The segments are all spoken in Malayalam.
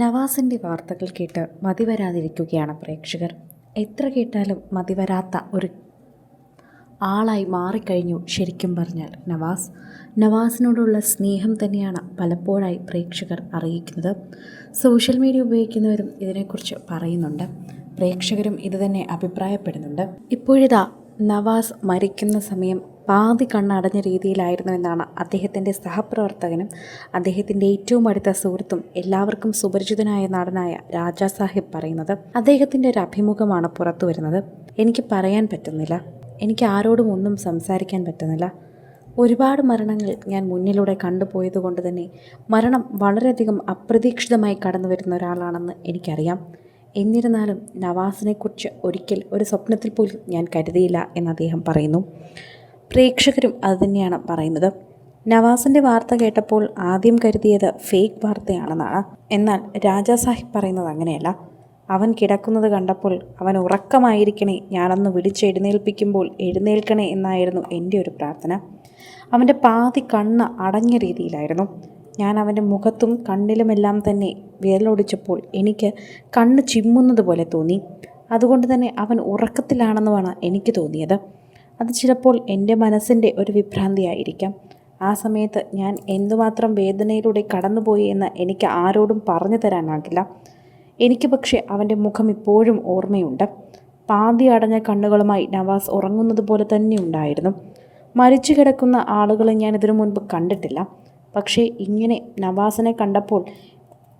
നവാസിന്റെ വാർത്തകൾ കേട്ട് മതിവരാതിരിക്കുകയാണ് പ്രേക്ഷകർ. എത്ര കേട്ടാലും മതിവരാത്ത ഒരു ആളായി മാറിക്കഴിഞ്ഞു ശരിക്കും പറഞ്ഞാൽ നവാസ്. നവാസിനോടുള്ള സ്നേഹം തന്നെയാണ് പലപ്പോഴായി പ്രേക്ഷകർ അറിയിക്കുന്നത്. സോഷ്യൽ മീഡിയ ഉപയോഗിക്കുന്നവരും ഇതിനെക്കുറിച്ച് പറയുന്നുണ്ട്. പ്രേക്ഷകരും ഇതുതന്നെ അഭിപ്രായപ്പെടുന്നുണ്ട്. ഇപ്പോഴിതാ നവാസ് മരിക്കുന്ന സമയം പാതി കണ്ണടഞ്ഞ രീതിയിലായിരുന്നു എന്നാണ് അദ്ദേഹത്തിന്റെ സഹപ്രവർത്തകനും അദ്ദേഹത്തിന്റെ ഏറ്റവും അടുത്ത സുഹൃത്തും എല്ലാവർക്കും സുപരിചിതനായ നടനായ രാജാ സാഹിബ് പറയുന്നത്. അദ്ദേഹത്തിന്റെ ഒരു അഭിമുഖമാണ് പുറത്തു വരുന്നത്. എനിക്ക് പറയാൻ പറ്റുന്നില്ല. എനിക്ക് ആരോടും ഒന്നും സംസാരിക്കാൻ പറ്റുന്നില്ല. ഒരുപാട് മരണങ്ങൾ ഞാൻ മുന്നിലൂടെ കണ്ടുപോയത് കൊണ്ട് തന്നെ മരണം വളരെയധികം അപ്രതീക്ഷിതമായി കടന്നു വരുന്ന ഒരാളാണെന്ന് എനിക്കറിയാം. എന്നിരുന്നാലും നവാസിനെക്കുറിച്ച് ഒരിക്കൽ ഒരു സ്വപ്നത്തിൽ പോലും ഞാൻ കരുതിയില്ല എന്ന് അദ്ദേഹം പറയുന്നു. പ്രേക്ഷകരും അതുതന്നെയാണ് പറയുന്നത്. നവാസിന്റെ വാർത്ത കേട്ടപ്പോൾ ആദ്യം കരുതിയത് ഫേക്ക് വാർത്തയാണെന്നാണ്. എന്നാൽ രാജാ സാഹിബ് പറയുന്നത് അങ്ങനെയല്ല. അവൻ കിടക്കുന്നത് കണ്ടപ്പോൾ അവൻ ഉറക്കമായിരിക്കണേ ഞാനൊന്ന് വിളിച്ചെഴുന്നേൽപ്പിക്കുമ്പോൾ എഴുന്നേൽക്കണേ എന്നായിരുന്നു എന്റെ ഒരു പ്രാർത്ഥന. അവന്റെ പാതി കണ്ണ് അടഞ്ഞ രീതിയിലായിരുന്നു. ഞാൻ അവന്റെ മുഖത്തും കണ്ണിലുമെല്ലാം തന്നെ വിരലൊടിച്ചപ്പോൾ എനിക്ക് കണ്ണ് ചിമ്മുന്നത് പോലെ തോന്നി. അതുകൊണ്ട് തന്നെ അവൻ ഉറക്കത്തിലാണെന്നുമാണ് എനിക്ക് തോന്നിയത്. അത് ചിലപ്പോൾ എന്റെ മനസ്സിന്റെ ഒരു വിഭ്രാന്തിയായിരിക്കാം. ആ സമയത്ത് ഞാൻ എന്തുമാത്രം വേദനയിലൂടെ കടന്നുപോയി എന്ന് എനിക്ക് ആരോടും പറഞ്ഞു തരാനാകില്ല. എനിക്ക് പക്ഷേ അവന്റെ മുഖം ഇപ്പോഴും ഓർമ്മയുണ്ട്. പാതി അടഞ്ഞ കണ്ണുകളുമായി നവാസ് ഉറങ്ങുന്നത് പോലെ തന്നെ ഉണ്ടായിരുന്നു. മരിച്ചു കിടക്കുന്ന ആളുകളെ ഞാൻ ഇതിനു മുൻപ് കണ്ടിട്ടില്ല. പക്ഷേ ഇങ്ങനെ നവാസിനെ കണ്ടപ്പോൾ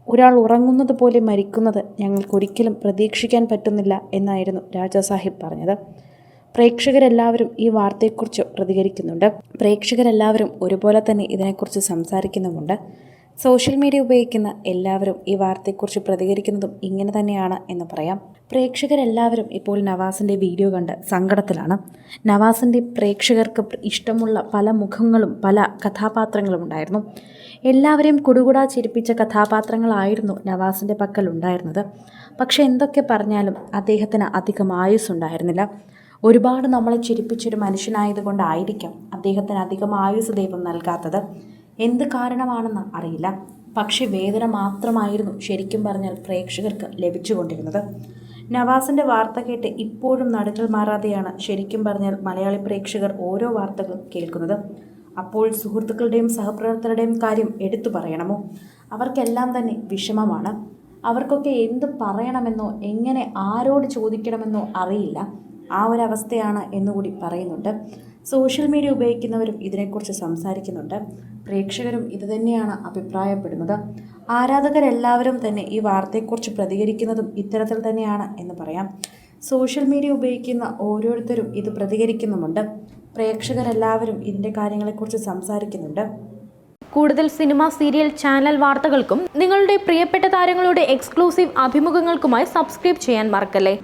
ഒരാൾ ഉറങ്ങുന്നത് പോലെ മരിക്കുന്നത് ഞങ്ങൾക്കൊരിക്കലും പ്രതീക്ഷിക്കാൻ പറ്റുന്നില്ല എന്നായിരുന്നു രാജാസാഹിബ് പറഞ്ഞത്. പ്രേക്ഷകരെല്ലാവരും ഈ വാർത്തയെക്കുറിച്ച് പ്രതികരിക്കുന്നുണ്ട്. പ്രേക്ഷകരെല്ലാവരും ഒരുപോലെ തന്നെ ഇതിനെക്കുറിച്ച് സംസാരിക്കുന്നുമുണ്ട്. സോഷ്യൽ മീഡിയ ഉപയോഗിക്കുന്ന എല്ലാവരും ഈ വാർത്തയെക്കുറിച്ച് പ്രതികരിക്കുന്നതും ഇങ്ങനെ തന്നെയാണ് എന്ന് പറയാം. പ്രേക്ഷകരെല്ലാവരും ഇപ്പോൾ നവാസിന്റെ വീഡിയോ കണ്ട് സങ്കടത്തിലാണ്. നവാസിന്റെ പ്രേക്ഷകർക്ക് ഇഷ്ടമുള്ള പല മുഖങ്ങളും പല കഥാപാത്രങ്ങളും ഉണ്ടായിരുന്നു. എല്ലാവരെയും കുടുകുടാ ചിരിപ്പിച്ച കഥാപാത്രങ്ങളായിരുന്നു നവാസിന്റെ പക്കൽ ഉണ്ടായിരുന്നത്. പക്ഷേ എന്തൊക്കെ പറഞ്ഞാലും അദ്ദേഹത്തിന് അധികം ആയുസ് ഉണ്ടായിരുന്നില്ല ഒരുപാട് നമ്മളെ ചിരിപ്പിച്ചൊരു മനുഷ്യനായതുകൊണ്ടായിരിക്കാം അദ്ദേഹത്തിന് അധികം ആയുസ് ദൈവം നൽകാത്തത്. എന്ത് കാരണമാണെന്ന് അറിയില്ല. പക്ഷെ വേദന മാത്രമായിരുന്നു ശരിക്കും പറഞ്ഞാൽ പ്രേക്ഷകർക്ക് ലഭിച്ചുകൊണ്ടിരുന്നത്. നവാസിന്റെ വാർത്ത കേട്ട് ഇപ്പോഴും നടുക്കൾ മാറാതെയാണ് ശരിക്കും പറഞ്ഞാൽ മലയാളി പ്രേക്ഷകർ ഓരോ വാർത്തകളും കേൾക്കുന്നത്. അപ്പോൾ സുഹൃത്തുക്കളുടെയും സഹപ്രവർത്തകരുടെയും കാര്യം എടുത്തു പറയണമോ? അവർക്കെല്ലാം തന്നെ വിഷമമാണ്. അവർക്കൊക്കെ എന്ത് പറയണമെന്നോ എങ്ങനെ ആരോട് ചോദിക്കണമെന്നോ അറിയില്ല. ആ ഒരു അവസ്ഥയാണ് എന്നുകൂടി പറയുന്നുണ്ട്. സോഷ്യൽ മീഡിയ ഉപയോഗിക്കുന്നവരും ഇതിനെക്കുറിച്ച് സംസാരിക്കുന്നുണ്ട്. പ്രേക്ഷകരും ഇതുതന്നെയാണ് അഭിപ്രായപ്പെടുന്നത്. ആരാധകരെല്ലാവരും തന്നെ ഈ വാർത്തയെക്കുറിച്ച് പ്രതികരിക്കുന്നതും ഇത്തരത്തിൽ തന്നെയാണ് എന്ന് പറയാം. സോഷ്യൽ മീഡിയ ഉപയോഗിക്കുന്ന ഓരോരുത്തരും ഇത് പ്രതികരിക്കുന്നുമുണ്ട്. പ്രേക്ഷകരെല്ലാവരും ഇതിന്റെ കാര്യങ്ങളെക്കുറിച്ച് സംസാരിക്കുന്നുണ്ട്. കൂടുതൽ സിനിമ സീരിയൽ ചാനൽ വാർത്തകൾക്കും നിങ്ങളുടെ പ്രിയപ്പെട്ട താരങ്ങളുടെ എക്സ്ക്ലൂസീവ് അഭിമുഖങ്ങൾക്കുമായി സബ്സ്ക്രൈബ് ചെയ്യാൻ മറക്കല്ലേ?